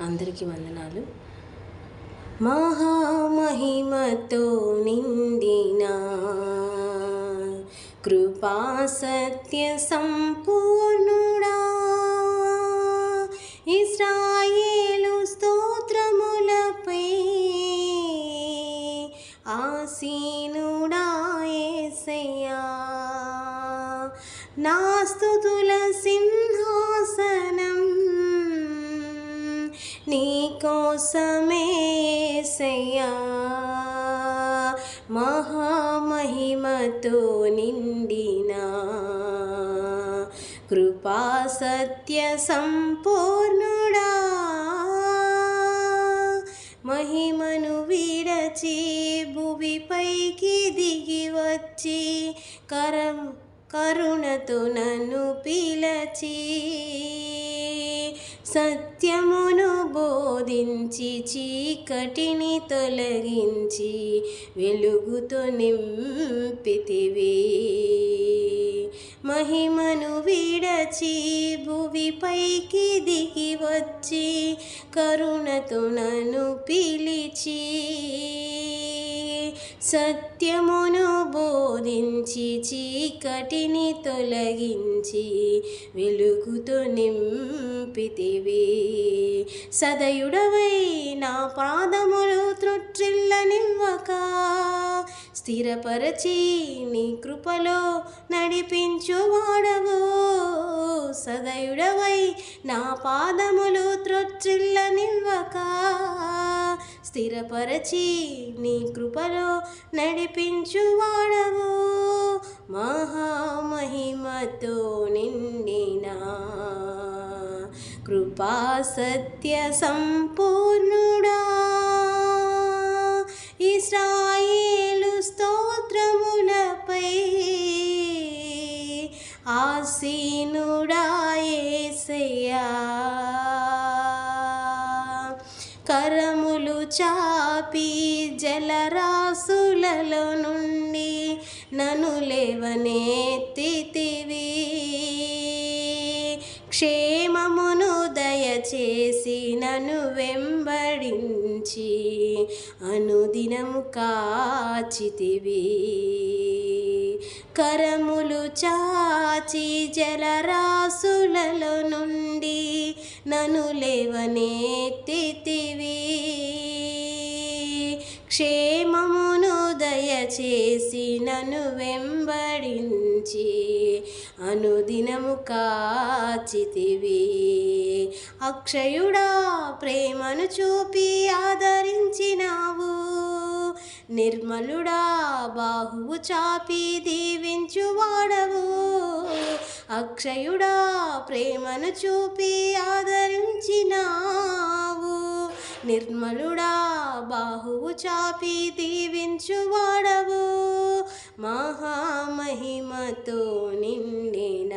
అందరికీ వందనాలు. మహామహిమతో నిండిన కృపా సత్య సంపూర్ణుడా. ఇస్రాయేలు స్తోత్రములపై ఆసీనుడా ఏసయ్యా. నా కోసమే యేసయ్యా మహామహిమతో నిండిన. కృపా సత్య సంపూర్ణుడా. మహిమను విడచి భువిపైకి దిగి వచ్చి కరం కరుణతో నన్ను పిలచి. సత్యమును బోధించి చీకటిని తొలగించి వెలుగుతో నింపితివి. మహిమను విడచి భువిపైకి దిగి వచ్చి కరుణతో నన్ను పిలిచి సత్యమును బోధించి చీకటిని తొలగించి వెలుగుతో నింపితివి. సదయుడవై నా పాదములు త్రొట్రిల్లనివ్వక స్థిరపరచి నీ కృపలో నడిపించువాడవు. సదయుడవై నా పాదములు త్రొట్రిల్లనివ్వక స్థిరపరచి నీ కృపలో నడిపించువాడవు మహామహిమతో నిండిన కృపా సత్య సంపూర్ణుడా. ఇస్రాయేలు స్తోత్రములపై ఆసీనుడా. చాపి జలరాసులలో నుండి నను లేవనెత్తితివి. క్షేమమును దయచేసి నన్ను వెంబడించి అనుదినము కాచితివి. కరములు చాచి జలరాసులలో నుండి నన్ను లేవనెత్తితివి. క్షేమమును దయచేసి నన్ను వెంబడించి అనుదినము కాచితివి. అక్షయుడా ప్రేమను చూపి ఆదరించినావు. నిర్మలుడా బాహువు చాపి దీవించువాడవు. అక్షయుడా ప్రేమను చూపి ఆదరించినావు. నిర్మలుడా బాహువు చాపి దీవించువాడవు మహామహిమతో నిండిన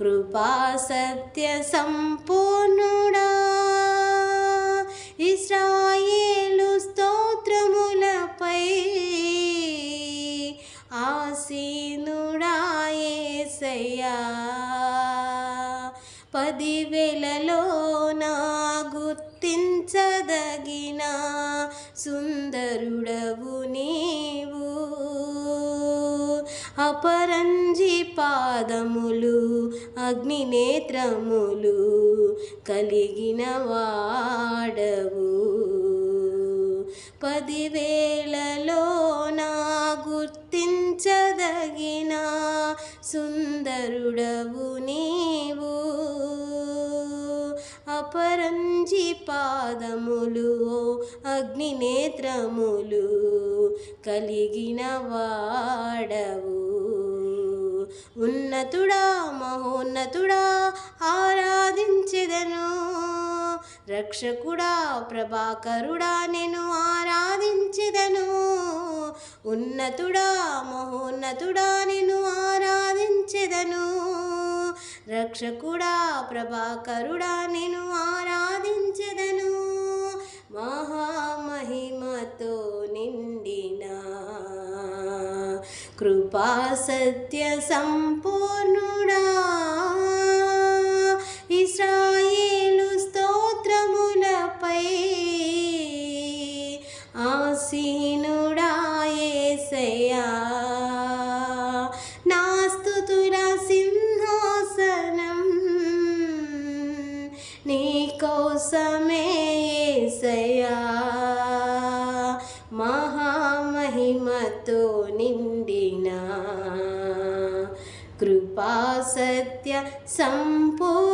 కృపా సత్య సంపూర్ణుడా. ఇస్రాయేలు స్తోత్రములపై ఆసీనుడాయేసయ్యా పదివేలలో సుందరుడవు నీవు. అపరంజి పాదములు అగ్నినేత్రములు కలిగిన వాడవు. పదివేలలో నా గుర్తించదగిన సుందరుడవు నీవు. అపరంజి పాదములు అగ్నినేత్రములు కలిగిన వాడవు. ఉన్నతుడా మహోన్నతుడా ఆరాధించెదను. రక్షకుడా ప్రభాకరుడా నేను ఆరాధించెదను. ఉన్నతుడా మహోన్నతుడా నేను ఆరాధించెదను. రక్షకుడా ప్రభాకరుడా నేను ఆరాధించెదను. మహామహిమతో నిండిన కృపా సత్య సంపూర్ణ యేసయ్యా మహామహిమతో నిండిన. కృపా సత్య సంపూ